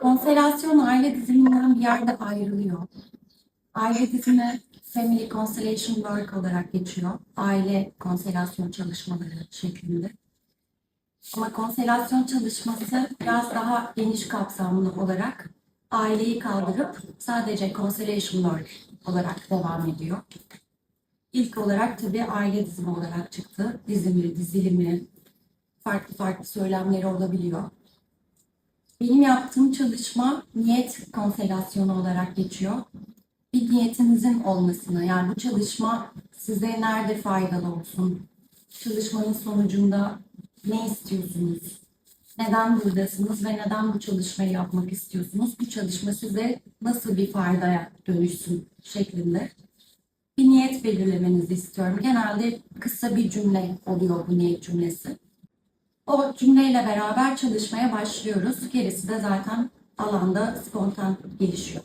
Konselasyon aile diziminden bir yerde ayrılıyor. Aile dizimi Family Constellation Work olarak geçiyor. Aile konselasyon çalışmaları şeklinde. Ama konselasyon çalışması biraz daha geniş kapsamlı olarak aileyi kaldırıp sadece constellation work olarak devam ediyor. İlk olarak tabii aile dizimi olarak çıktı. Dizimli, dizilimli, farklı farklı söylemleri olabiliyor. Benim yaptığım çalışma niyet konstelasyonu olarak geçiyor. Bir niyetinizin olmasını, yani bu çalışma size nerede faydalı olsun? Çalışmanın sonucunda ne istiyorsunuz? Neden buradasınız ve neden bu çalışmayı yapmak istiyorsunuz? Bu çalışma size nasıl bir faydaya dönüşsün şeklinde bir niyet belirlemenizi istiyorum. Genelde kısa bir cümle oluyor bu niyet cümlesi. O cümleyle beraber çalışmaya başlıyoruz. Gerisi de zaten alanda spontan gelişiyor.